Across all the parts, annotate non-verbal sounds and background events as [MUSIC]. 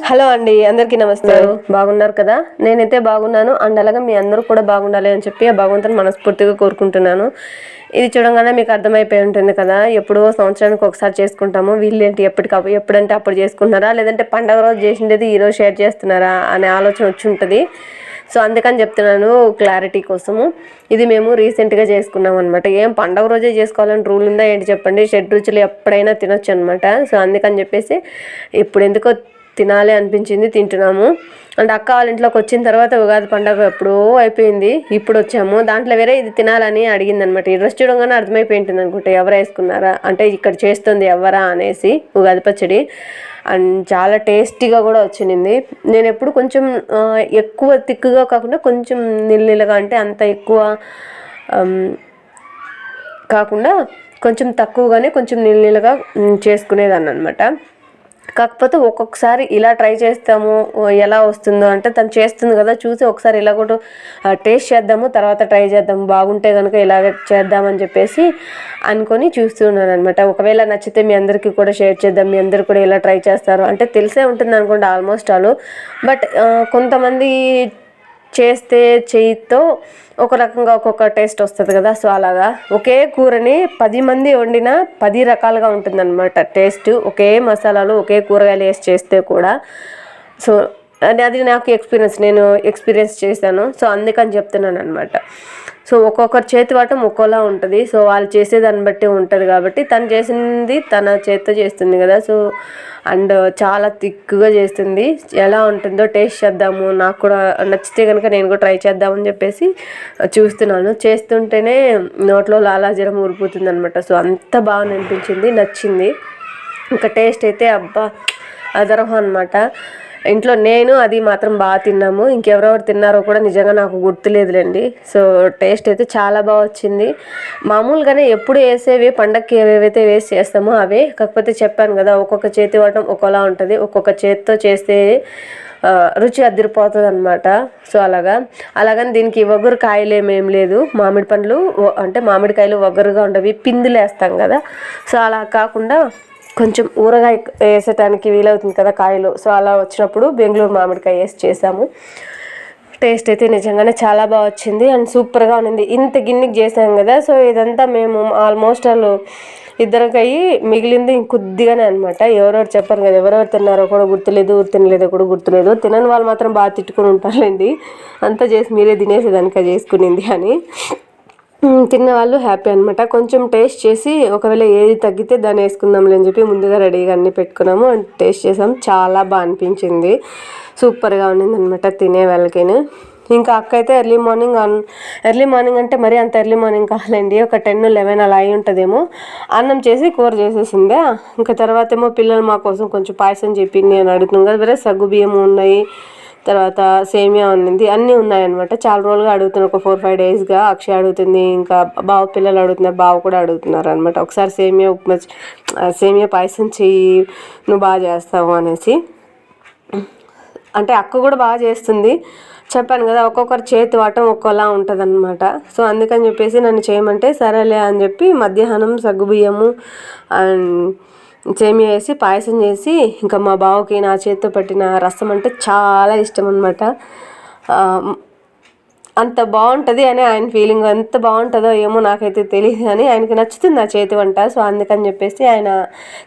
Hello అండి అందరికీ నమస్తే. బాగున్నారు కదా? నేనైతే బాగున్నాను. అండ్ అలాగే మీ అందరూ కూడా బాగుండాలి అని చెప్పి ఆ భగవంతుని మనస్ఫూర్తిగా కోరుకుంటున్నాను. ఇది చూడంగానే మీకు అర్థమైపోయి ఉంటుంది కదా ఎప్పుడో సంవత్సరానికి ఒకసారి చేసుకుంటాము. వీళ్ళు ఏంటి ఎప్పటికప్పుడు ఎప్పుడంటే అప్పుడు చేసుకుంటున్నారా? లేదంటే పండగ రోజు చేసిండేది ఈరోజు షేర్ చేస్తున్నారా? అనే ఆలోచన వచ్చి ఉంటుంది. సో అందుకని చెప్తున్నాను క్లారిటీ కోసము. ఇది మేము రీసెంట్గా చేసుకున్నాం అనమాట ఏం పండగ రోజే చేసుకోవాలని రూల్ ఉందా ఏంటి చెప్పండి? షెడ్ రుచులు ఎప్పుడైనా తినొచ్చు అనమాట సో అందుకని చెప్పేసి ఇప్పుడు ఎందుకో తినాలి అనిపించింది తింటున్నాము. అండ్ అక్క వాళ్ళ ఇంట్లోకి వచ్చిన తర్వాత ఉగాది పండగ ఎప్పుడో అయిపోయింది ఇప్పుడు వచ్చాము. దాంట్లో వేరే ఇది తినాలని అడిగింది అనమాట ఈ డ్రెస్ చూడంగానే అర్థమైపోయింటుంది అనుకుంటా ఎవరు వేసుకున్నారా? అంటే ఇక్కడ చేస్తుంది ఎవరా అనేసి ఉగాది పచ్చడి. అండ్ చాలా టేస్టీగా కూడా వచ్చింది. నేను ఎప్పుడు కొంచెం ఎక్కువ తిక్కుగా కాకుండా కొంచెం నిల్లిలుగా అంటే అంత ఎక్కువ కాకుండా కొంచెం తక్కువగానే కొంచెం నిల్లిలుగా చేసుకునేదాన్ని అనమాట కాకపోతే ఒక్కొక్కసారి ఇలా ట్రై చేస్తాము ఎలా వస్తుందో అంటే తను చేస్తుంది కదా చూసి ఒకసారి ఇలా కూడా టేస్ట్ చేద్దాము తర్వాత ట్రై చేద్దాము బాగుంటే కనుక ఇలాగ చేద్దామని చెప్పేసి అనుకొని చూస్తున్నాను అనమాట ఒకవేళ నచ్చితే మీ అందరికీ కూడా షేర్ చేద్దాం మీ అందరు కూడా ఇలా ట్రై చేస్తారు అంటే తెలిసే ఉంటుంది అనుకోండి ఆల్మోస్ట్ ఆల్. బట్ కొంతమంది చేస్తే చేయితో ఒక రకంగా ఒక్కొక్క టేస్ట్ వస్తుంది కదా సో అలాగా. ఒకే కూరని పది మంది వండిన పది రకాలుగా ఉంటుందన్నమాట టేస్ట్. ఒకే మసాలాలు ఒకే కూరగాయలు వేసి చేస్తే కూడా. సో అది అది నాకు ఎక్స్పీరియన్స్ నేను ఎక్స్పీరియన్స్ చేశాను. సో అందుకని చెప్తున్నాను అనమాట సో ఒక్కొక్కరి చేతి వాటం ఒక్కోలా ఉంటుంది. సో వాళ్ళు చేసేదాన్ని బట్టి ఉంటుంది కాబట్టి తను చేసింది తన చేతితో చేస్తుంది కదా. సో అండ్ చాలా థిక్గా చేస్తుంది. ఎలా ఉంటుందో టేస్ట్ చేద్దాము. నాకు కూడా నచ్చితే కనుక నేను కూడా ట్రై చేద్దామని చెప్పేసి చూస్తున్నాను. చేస్తుంటేనే నోట్లో లాలాజలం ఊరిపోతుంది అనమాట సో అంత బాగా అనిపించింది నచ్చింది. ఇంకా టేస్ట్ అయితే అబ్బా అదరహం అనమాట ఇంట్లో నేను అది మాత్రం బాగా తిన్నాము. ఇంకెవరెవరు తిన్నారో కూడా నిజంగా నాకు గుర్తులేదులేండి. సో టేస్ట్ అయితే చాలా బాగా వచ్చింది. మామూలుగానే ఎప్పుడు వేసేవి పండక్కి ఏవేవైతే వేసి చేస్తామో అవే. కాకపోతే చెప్పాను కదా ఒక్కొక్క చేతి వాడటం ఒక్కోలా ఉంటుంది. ఒక్కొక్క చేతితో చేస్తే రుచి అదిరిపోతుంది అనమాట సో అలాగా. అలాగని దీనికి ఒగరు కాయలు ఏమేం లేదు. మామిడి పండ్లు అంటే మామిడికాయలు ఒగరుగా ఉండవి. పిందులు వేస్తాం కదా. సో అలా కాకుండా కొంచెం ఊరగాయ వేసటానికి వీలవుతుంది కదా కాయలు. సో అలా వచ్చినప్పుడు బెంగళూరు మామిడికాయ వేసి చేసాము. టేస్ట్ అయితే నిజంగానే చాలా బాగా వచ్చింది అండ్ సూపర్గా ఉన్నింది. ఇంత గిన్నెకి చేసాం కదా సో ఇదంతా మేము ఆల్మోస్ట్ వాళ్ళు ఇద్దరికి అయ్యి మిగిలింది ఇంకొద్దిగానే అనమాట ఎవరెవరు చెప్పారు కదా ఎవరెవరు తిన్నారో కూడా గుర్తులేదు తినలేదో కూడా గుర్తులేదు. తినని వాళ్ళు మాత్రం బాగా తిట్టుకుని ఉంటారులేండి. అంతా చేసి మీరే తినేసేదానిక చేసుకునింది అని. తిన్న వాళ్ళు హ్యాపీ అనమాట కొంచెం టేస్ట్ చేసి ఒకవేళ ఏది తగ్గితే దాన్ని వేసుకుందాంలే అని చెప్పి ముందుగా రెడీగా అన్ని పెట్టుకున్నాము అండ్ టేస్ట్ చేసాం. చాలా బాగా అనిపించింది. సూపర్గా ఉండింది అనమాట తినే వాళ్ళకిను. ఇంకా అక్క అయితే ఎర్లీ మార్నింగ్ అన్ ఎర్లీ మార్నింగ్ అంటే మరీ అంత ఎర్లీ మార్నింగ్ కావాలండి ఒక టెన్ లెవెన్ అలా అయి ఉంటుందేమో. అన్నం చేసి కూర చేసేసిందే. ఇంకా తర్వాత ఏమో పిల్లలు మా కోసం కొంచెం పాయసం చెప్పింది నేను అడుగుతున్నాం కదా. వేరే సగ్గు బియ్యం ఉన్నాయి. తర్వాత సేమియా ఉన్నింది. అన్నీ ఉన్నాయన్నమాట. చాలా రోజులుగా అడుగుతున్నారు. ఒక ఫోర్ ఫైవ్ డేస్గా అక్షయ్ అడుగుతుంది. ఇంకా బావ పిల్లలు అడుగుతున్నారు. బావ కూడా అడుగుతున్నారు అనమాట ఒకసారి సేమియా ఉప్మా సేమియా పాయసం చెయ్యి నువ్వు బాగా చేస్తావు అనేసి. అంటే అక్క కూడా బాగా చేస్తుంది. చెప్పాను కదా ఒక్కొక్కరు చేతి వాటం ఒక్కోలా ఉంటుంది అనమాట సో అందుకని చెప్పేసి నన్ను చేయమంటే సరేలే అని చెప్పి మధ్యాహ్నం సగ్గుబియ్యము అండ్ సేమియా వేసి పాయసం చేసి ఇంకా మా బావకి నా చేతితో పెట్టిన రసం అంటే చాలా ఇష్టం అనమాట అంత బాగుంటుంది అని ఆయన ఫీలింగ్ ఎంత బాగుంటుందో ఏమో నాకైతే తెలియదు కానీ ఆయనకి నచ్చుతుంది ఆ చేతి వంట. సో అందుకని చెప్పేసి ఆయన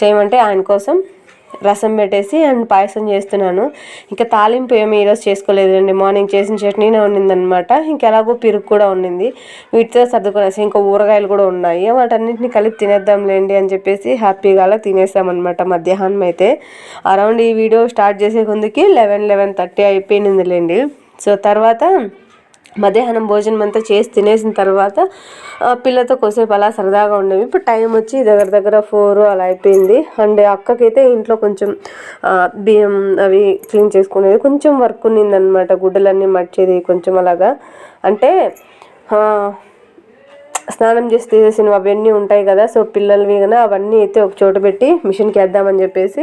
చేయమంటే ఆయన కోసం రసం పెట్టేసి అండ్ పాయసం చేస్తున్నాను. ఇంకా తాలింపు ఏమి ఈరోజు చేసుకోలేదండి మార్నింగ్ చేసిన చట్నీనే ఉండిందనమాట ఇంకెలాగో పిరుగు కూడా ఉండింది. వీటితో సర్దుకునేసి ఇంకా ఊరగాయలు కూడా ఉన్నాయి. వాటన్నింటిని కలిపి తినేద్దాంలేండి అని చెప్పేసి హ్యాపీగా అలా తినేసామన్నమాట మధ్యాహ్నం అయితే. అరౌండ్ ఈ వీడియో స్టార్ట్ చేసే ముందుకి లెవెన్ లెవెన్ థర్టీ అయిపోయిందిలేండి సో తర్వాత మధ్యాహ్నం భోజనం అంతా చేసి తినేసిన తర్వాత ఆ, పిల్లతో కొసేపు అలా సరదాగా ఉండేవి. ఇప్పుడు టైం వచ్చి దగ్గర దగ్గర ఫోర్ అలా అయిపోయింది. అండ్ అక్కకైతే ఇంట్లో కొంచెం బియ్యం అవి క్లీన్ చేసుకునేది. కొంచెం వర్క్ ఉన్నిందనమాట గుడ్డలన్నీ మర్చేది కొంచెం అలాగా. అంటే స్నానం చేసి తీసేసినవి అవన్నీ ఉంటాయి కదా సో పిల్లలవి కదా అవన్నీ అయితే ఒక చోట పెట్టి మిషన్కి వేద్దామని చెప్పేసి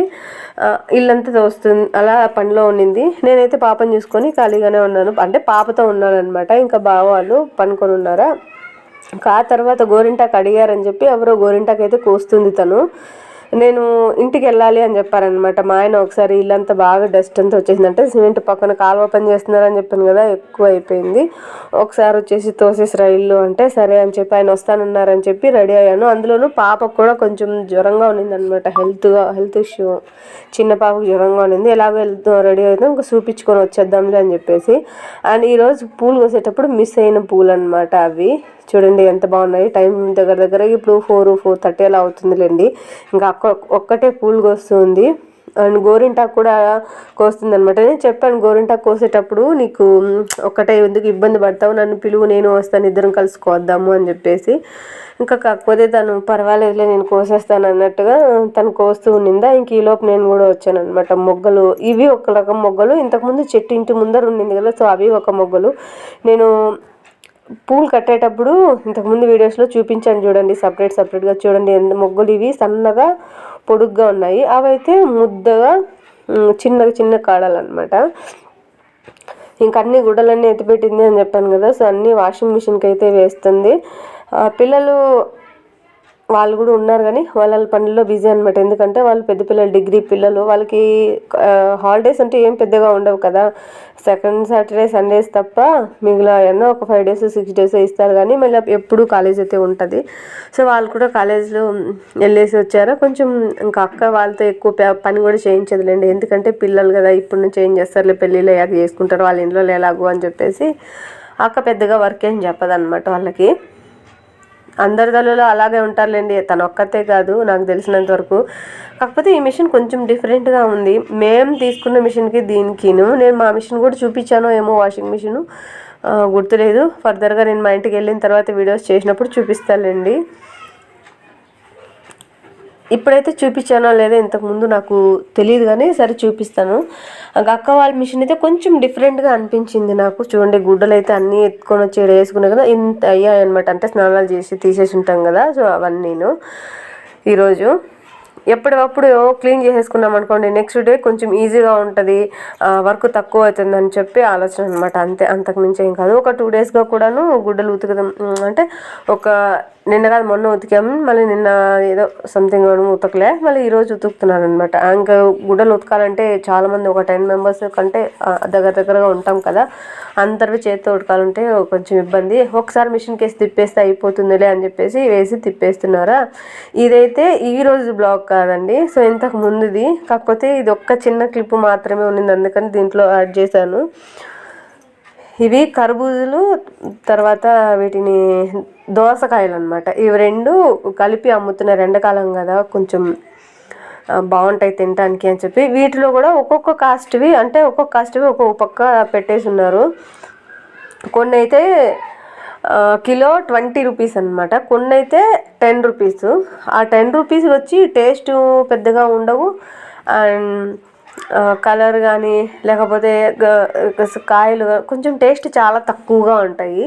ఇల్లంతా తోస్తుంది అలా పనిలో ఉండింది నేనైతే పాపను చూసుకొని ఖాళీగానే ఉన్నాను. అంటే పాపతో ఉన్నాను అనమాట ఇంకా బావ వాళ్ళు పనుకొని ఉన్నారా? ఇంకా ఆ తర్వాత గోరింటాకు అడిగారని చెప్పి ఎవరో గోరింటాకు అయితే కోస్తుంది తను. నేను ఇంటికి వెళ్ళాలి అని చెప్పారనమాట మా ఆయన ఒకసారి ఇల్లంతా బాగా డస్ట్ అంతా వచ్చేసిందంటే సిమెంట్ పక్కన కాలువ పని చేస్తున్నారని చెప్పాను కదా ఎక్కువ అయిపోయింది. ఒకసారి వచ్చేసి తోసేసిరా ఇల్లు అంటే సరే అని చెప్పి ఆయన వస్తానన్నారని చెప్పి రెడీ అయ్యాను. అందులోనూ పాపకు కూడా కొంచెం జ్వరంగా ఉన్నింది అనమాట హెల్త్గా హెల్త్ ఇష్యూ. చిన్న పాపకు జ్వరంగా ఉన్నింది. ఎలాగో వెళ్తూ రెడీ అవుతాం ఇంకా చూపించుకొని వచ్చేద్దాంలే అని చెప్పేసి. అండ్ ఈరోజు పూలు కోసేటప్పుడు మిస్ అయిన పూలు అనమాట అవి. చూడండి ఎంత బాగున్నాయి. టైం దగ్గర దగ్గర ఇప్పుడు ఫోర్ ఫోర్ థర్టీ అలా అవుతుందిలేండి. ఇంకా అక్క ఒక్కటే పూలు కోస్తుంది. అండ్ గోరింటాకు కూడా కోస్తుంది అనమాట నేను చెప్పాను గోరింటాకు కోసేటప్పుడు నీకు ఒక్కటే ఎందుకు ఇబ్బంది పడతావు? నన్ను పిలువు నేను వస్తాను ఇద్దరం కలుసుకోవద్దాము అని చెప్పేసి. ఇంకా కాకపోతే తను పర్వాలేదులే నేను కోసేస్తాను అన్నట్టుగా తను కోస్తూ ఉన్నిందా ఇంక ఈలోపు నేను కూడా వచ్చాను అనమాట మొగ్గలు ఇవి ఒక రకం మొగ్గలు. ఇంతకుముందు చెట్టు ఇంటి ముందర ఉండింది కదా సో అవి ఒక మొగ్గలు. నేను పూలు కట్టేటప్పుడు ఇంతకుముందు వీడియోస్లో చూపించాను చూడండి సపరేట్ సపరేట్గా చూడండి. మొగ్గులు ఇవి సన్నగా పొడుగ్గా ఉన్నాయి. అవైతే ముద్దగా చిన్నగా చిన్న కాడలు అనమాట ఇంక అన్ని గుడ్డలన్నీ ఎత్తిపెట్టింది అని చెప్పాను కదా సో అన్నీ వాషింగ్ మిషన్కి అయితే వేస్తుంది. పిల్లలు వాళ్ళు కూడా ఉన్నారు కానీ వాళ్ళ పనుల్లో బిజీ అనమాట ఎందుకంటే వాళ్ళు పెద్ద పిల్లలు డిగ్రీ పిల్లలు వాళ్ళకి హాలిడేస్ అంటే ఏం పెద్దగా ఉండవు కదా. సెకండ్ సాటర్డే సండేస్ తప్ప మిగిలిన ఎన్నో ఒక ఫైవ్ డేస్ సిక్స్ డేస్ ఇస్తారు కానీ మళ్ళీ ఎప్పుడు కాలేజ్ అయితే ఉంటుంది. సో వాళ్ళు కూడా కాలేజ్లో వెళ్ళేసి వచ్చారు. కొంచెం ఇంకా అక్క వాళ్ళతో ఎక్కువ పని కూడా చేయించదులేండి. ఎందుకంటే పిల్లలు కదా ఇప్పుడు నుంచి ఏం చేస్తారులే పెళ్ళిళ్ళు అయ్యాక చేసుకుంటారు. వాళ్ళ ఇంట్లో ఎలాగో అని చెప్పేసి అక్క పెద్దగా వర్క్ ఏం చెప్పదన్నమాట వాళ్ళకి. అందరి తల్లిలో అలాగే ఉంటారులేండి. తను ఒక్కతే కాదు నాకు తెలిసినంత వరకు. కాకపోతే ఈ మిషన్ కొంచెం డిఫరెంట్గా ఉంది. మేము తీసుకున్న మిషన్కి దీనికిను నేను మా మిషన్ కూడా చూపించాను ఏమో వాషింగ్ మిషను గుర్తులేదు. ఫర్దర్గా నేను మా ఇంటికి వెళ్ళిన తర్వాత వీడియోస్ చేసినప్పుడు చూపిస్తానులేండి. ఇప్పుడైతే చూపించానో లేదో ఇంతకుముందు నాకు తెలియదు కానీ సరే చూపిస్తాను. అక్క వాళ్ళ మిషన్ అయితే కొంచెం డిఫరెంట్గా అనిపించింది నాకు. చూడండి గుడ్డలు అయితే అన్నీ ఎత్తుకొని వచ్చి వేసుకున్నాయి కదా ఇంత అయ్యాయి అనమాట అంటే స్నానాలు చేసి తీసేసి ఉంటాం కదా సో అవన్నీ నేను ఈరోజు ఎప్పటికప్పుడు క్లీన్ చేసేసుకున్నాం అనుకోండి. నెక్స్ట్ డే కొంచెం ఈజీగా ఉంటుంది. వర్క్ తక్కువ అవుతుంది అని చెప్పి ఆలోచన అనమాట అంతే అంతకుమించి ఏం కాదు. ఒక టూ డేస్గా కూడాను గుడ్డలు ఉతుకుదాం అంటే ఒక నిన్న కాదు మొన్న ఉతికాము మళ్ళీ నిన్న ఏదో సంథింగ్ ఉతకలే. మళ్ళీ ఈరోజు ఉతుకుతున్నాను అనమాట ఇంకా గుడ్డలు ఉతకాలంటే చాలామంది ఒక టెన్ మెంబర్స్ కంటే దగ్గర దగ్గరగా ఉంటాం కదా. అందరివి చేతితో ఉతకాలంటే కొంచెం ఇబ్బంది. ఒకసారి మిషన్ కేసి తిప్పేస్తే అయిపోతుందిలే అని చెప్పేసి వేసి తిప్పేస్తున్నారా? ఇదైతే ఈరోజు బ్లాగ్ కాదండి. సో ఇంతకు ముందుది. కాకపోతే ఇది ఒక్క చిన్న క్లిప్ మాత్రమే ఉన్నింది. అందుకని దీంట్లో యాడ్ చేశాను. ఇవి కర్బూజులు తర్వాత వీటిని దోసకాయలు అనమాట ఇవి రెండు కలిపి అమ్ముతున్నారు ఎండాకాలం కదా కొంచెం బాగుంటాయి తినడానికి అని చెప్పి. వీటిలో కూడా ఒక్కొక్క కాస్ట్వి అంటే ఒక్కొక్క కాస్ట్వి ఒక్కొక్క పక్క పెట్టేసి ఉన్నారు. కొన్ని అయితే కిలో ట్వంటీ రూపీస్ అనమాట కొన్ని అయితే టెన్ రూపీస్. ఆ టెన్ రూపీస్ వచ్చి టేస్ట్ పెద్దగా ఉండవు. అండ్ కలర్ కానీ లేకపోతే కాయలు కొంచెం టేస్ట్ చాలా తక్కువగా ఉంటాయి.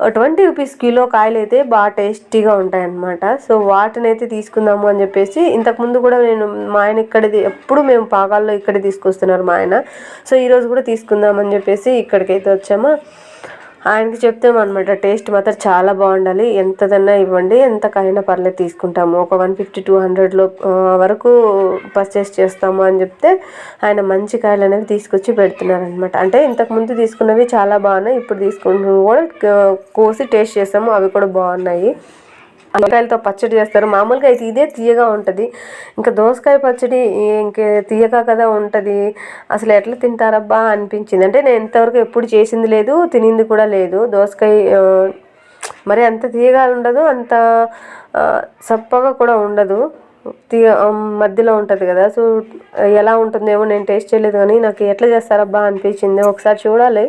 ట్వంటీ రూపీస్ కిలో కాయలు అయితే బాగా టేస్టీగా ఉంటాయన్నమాట. సో వాటిని అయితే తీసుకుందాము అని చెప్పేసి ఇంతకుముందు కూడా నేను మా ఆయన ఇక్కడది ఎప్పుడు మేము పాకాల్లో ఇక్కడే తీసుకొస్తున్నారు మా ఆయన. సో ఈరోజు కూడా తీసుకుందామని చెప్పేసి ఇక్కడికైతే వచ్చామా. ఆయనకి చెప్తామన్నమాట టేస్ట్ మాత్రం చాలా బాగుండాలి. ఎంతదన్నా ఇవ్వండి ఎంతకైనా పర్లేదు తీసుకుంటాము. ఒక వన్ ఫిఫ్టీ టూ హండ్రెడ్లో వరకు పర్చేస్ చేస్తాము అని చెప్తే ఆయన మంచి కాయలు అనేవి తీసుకొచ్చి పెడుతున్నారనమాట అంటే ఇంతకుముందు తీసుకున్నవి చాలా బాగున్నాయి ఇప్పుడు తీసుకున్నవి కూడా కోసి టేస్ట్ చేస్తాము. అవి కూడా బాగున్నాయి. దోసకాయలతో పచ్చడి చేస్తారు. మామూలుగా అయితే ఇదే తీయగా ఉంటుంది. ఇంకా దోసకాయ పచ్చడి ఇంకే తీయగా కదా ఉంటుంది. అసలు ఎట్లా తింటారబ్బా అనిపించింది. అంటే నేను ఇంతవరకు ఎప్పుడు చేసింది లేదు తినింది కూడా లేదు. దోసకాయ మరి అంత తీయగా ఉండదు అంత సప్పగా కూడా ఉండదు. మధ్యలో ఉంటుంది కదా. సో ఎలా ఉంటుందేమో నేను టేస్ట్ చేయలేదు కానీ నాకు ఎట్లా చేస్తారబ్బా అనిపించింది. ఒకసారి చూడాలి.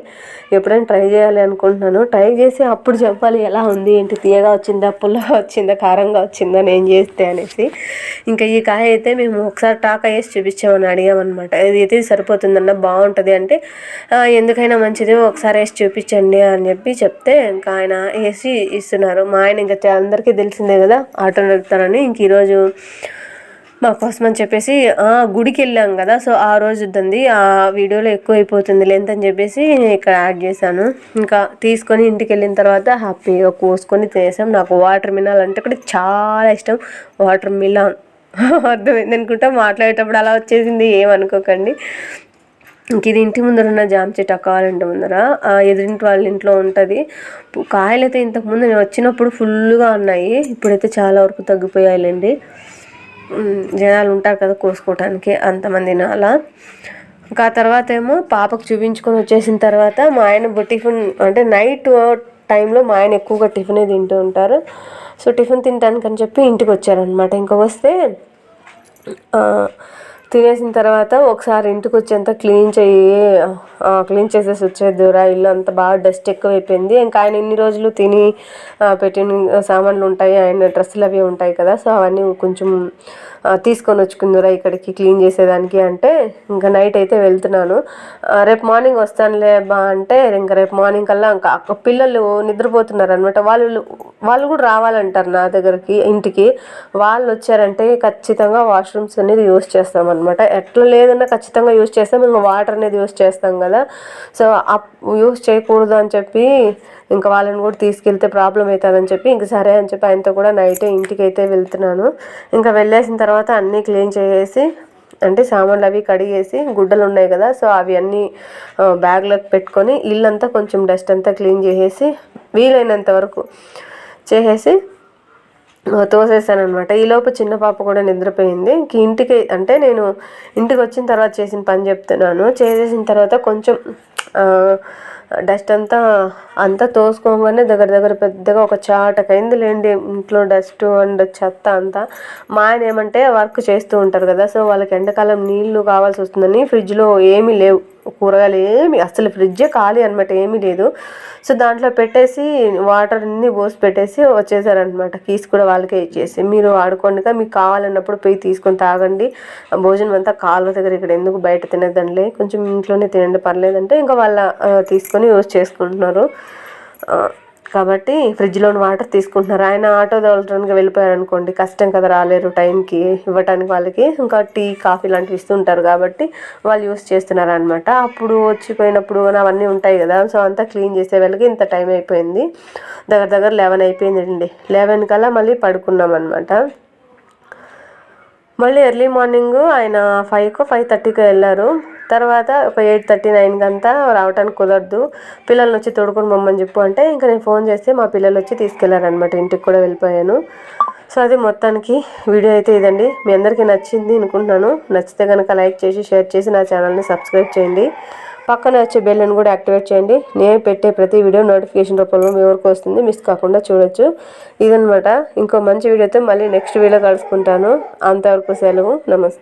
ఎప్పుడైనా ట్రై చేయాలి అనుకుంటున్నాను. ట్రై చేసి అప్పుడు చెప్పాలి ఎలా ఉంది ఏంటి తీయగా వచ్చిందా పుల్లగా వచ్చిందా కారంగా వచ్చిందా నేను చేస్తే అనేసి. ఇంకా ఈ కాయ అయితే మేము ఒకసారి టాకా వేసి చూపించామని అడిగామన్నమాట. ఇది అయితే సరిపోతుందన్న బాగుంటుంది అంటే ఎందుకైనా మంచిది ఒకసారి వేసి చూపించండి అని చెప్పి చెప్తే ఇంకా ఆయన వేసి ఇస్తున్నారు. మా ఆయన ఇంకా అందరికీ తెలిసిందే కదా ఆటో నడుపుతారని ఇంక ఈరోజు మా కోసం అని చెప్పేసి గుడికి వెళ్ళాం కదా. సో ఆ రోజు వద్దంది ఆ వీడియోలో ఎక్కువ అయిపోతుంది లెంత్ అని చెప్పేసి ఇక్కడ యాడ్ చేశాను. ఇంకా తీసుకొని ఇంటికి వెళ్ళిన తర్వాత హ్యాపీగా కోసుకొని తినేసాం. నాకు వాటర్ మినాల్ అంటే కూడా చాలా ఇష్టం. Water melon. [LAUGHS] అర్థమైంది అనుకుంటా మాట్లాడేటప్పుడు అలా వచ్చేసింది ఏమనుకోకండి ఇంక ఇది ఇంటి ముందర ఉన్న జామ చెట్టు అక్క వాళ్ళ ఇంటి ముందర. ఎదురింటి వాళ్ళ ఇంట్లో ఉంటుంది. కాయలు అయితే ఇంతకుముందు నేను వచ్చినప్పుడు ఫుల్గా ఉన్నాయి. ఇప్పుడైతే చాలా వరకు తగ్గిపోయాయిలేండి. జనాలు ఉంటారు కదా కోసుకోవటానికి అంతమంది అలా ఇంకా తర్వాత ఏమో పాపకు చూపించుకొని వచ్చేసిన తర్వాత మా ఆయన టిఫిన్ అంటే నైట్ టైంలో మా ఆయన ఎక్కువగా టిఫినే తింటూ ఉంటారు. సో టిఫిన్ తింటానికి అని చెప్పి ఇంటికి వచ్చారనమాట ఇంకా వస్తే తినేసిన తర్వాత ఒకసారి ఇంటికి వచ్చేంత క్లీన్ చేయి క్లీన్ చేసేసి వచ్చేద్దురా ఇల్లు అంతా బాగా డస్ట్ ఎక్కువైపోయింది. ఇంకా ఆయన ఇన్ని రోజులు తిని పెట్టిన సామాన్లు ఉంటాయి. ఆయన డ్రెస్సులు అవి ఉంటాయి కదా సో అవన్నీ కొంచెం తీసుకొని వచ్చుకుందిరా ఇక్కడికి క్లీన్ చేసేదానికి అంటే ఇంకా నైట్ అయితే వెళ్తున్నాను. రేపు మార్నింగ్ వస్తానులే బా అంటే ఇంకా రేపు మార్నింగ్ కల్లా ఇంకా పిల్లలు నిద్రపోతున్నారు అనమాట వాళ్ళు వాళ్ళు కూడా రావాలంటారు నా దగ్గరికి ఇంటికి. వాళ్ళు వచ్చారంటే ఖచ్చితంగా వాష్రూమ్స్ అనేది యూస్ చేస్తాం అనమాట ఎట్లా లేదన్నా ఖచ్చితంగా యూస్ చేస్తాం. ఇంకా వాటర్ అనేది యూస్ చేస్తాం కదా. సో యూస్ చేయకూడదు అని చెప్పి ఇంకా వాళ్ళని కూడా తీసుకెళ్తే ప్రాబ్లం అవుతుందని చెప్పి ఇంక సరే అని చెప్పి ఆయనతో కూడా నైట్ ఇంటికి అయితే వెళ్తున్నాను. ఇంకా వెళ్ళేసిన తర్వాత అన్నీ క్లీన్ చేసేసి అంటే సామాన్లు అవి కడిగేసి గుడ్డలు ఉన్నాయి కదా సో అవి అన్నీ బ్యాగ్లోకి పెట్టుకొని ఇల్లంతా కొంచెం డస్ట్ అంతా క్లీన్ చేసేసి వీలైనంత వరకు చేసేసి తోసేసాను అనమాట ఈలోపు చిన్న పాప కూడా నిద్రపోయింది. ఇంక ఇంటికి అంటే నేను ఇంటికి వచ్చిన తర్వాత చేసిన పని చెప్తున్నాను. చేసేసిన తర్వాత కొంచెం డస్ట్ అంతా అంతా తోసుకోగానే దగ్గర దగ్గర పెద్దగా ఒక చాటకైంది లేండి. ఇంట్లో డస్ట్ అండ్ చెత్త అంతా. మా ఆయన ఏమంటే వర్క్ చేస్తూ ఉంటారు కదా సో వాళ్ళకి ఎండాకాలం నీళ్ళు కావాల్సి వస్తుందని ఫ్రిడ్జ్లో ఏమీ లేవు. కూరగాయలు ఏమి అసలు ఫ్రిడ్జే ఖాళీ అనమాట ఏమీ లేదు. సో దాంట్లో పెట్టేసి వాటర్ అన్ని పోసి పెట్టేసి వచ్చేసారనమాట కీస్ కూడా వాళ్ళకే ఇచ్చేసి. మీరు ఆడుకోండిగా మీకు కావాలన్నప్పుడు పోయి తీసుకొని తాగండి. భోజనం అంతా కాలువ దగ్గర ఇక్కడ ఎందుకు బయట తినదండి కొంచెం ఇంట్లోనే తినండి పర్లేదంటే ఇంకా వాళ్ళ తీసుకొని యూజ్ చేసుకుంటున్నారు. కాబట్టి ఫ్రిడ్జ్లోని వాటర్ తీసుకుంటున్నారు. ఆయన ఆటో తోలడానికి వెళ్ళిపోయారు అనుకోండి కష్టం కదా రాలేరు టైంకి ఇవ్వటానికి వాళ్ళకి. ఇంకా టీ కాఫీ లాంటివి ఇస్తుంటారు కాబట్టి వాళ్ళు యూస్ చేస్తున్నారు అనమాట అప్పుడు వచ్చిపోయినప్పుడు అవన్నీ ఉంటాయి కదా సో అంతా క్లీన్ చేసే వాళ్ళకి ఇంత టైం అయిపోయింది. దగ్గర దగ్గర లెవెన్ అయిపోయిందండి. లెవెన్ కల్లా మళ్ళీ పడుకున్నాం అనమాట మళ్ళీ ఎర్లీ మార్నింగ్ ఆయన ఫైవ్కో ఫైవ్ థర్టీకో వెళ్ళారు. తర్వాత ఒక ఎయిట్ థర్టీ నైన్కి అంతా రావడానికి కుదరదు. పిల్లల్ని వచ్చి తోడుకొని మమ్మని చెప్పు అంటే ఇంకా నేను ఫోన్ చేస్తే మా పిల్లలు వచ్చి తీసుకెళ్ళారనమాట ఇంటికి కూడా వెళ్ళిపోయాను. సో అది మొత్తానికి వీడియో అయితే ఇదండి. మీ అందరికీ నచ్చింది అనుకుంటున్నాను. నచ్చితే కనుక లైక్ చేసి షేర్ చేసి నా ఛానల్ని సబ్స్క్రైబ్ చేయండి. పక్కన వచ్చే బెల్లను కూడా యాక్టివేట్ చేయండి. నేను పెట్టే ప్రతి వీడియో నోటిఫికేషన్ రూపంలో మీ వరకు వస్తుంది. మిస్ కాకుండా చూడొచ్చు. ఇదనమాట ఇంకో మంచి వీడియోతో మళ్ళీ నెక్స్ట్ వీడియో కలుసుకుంటాను. అంతవరకు సెలవు. నమస్తే.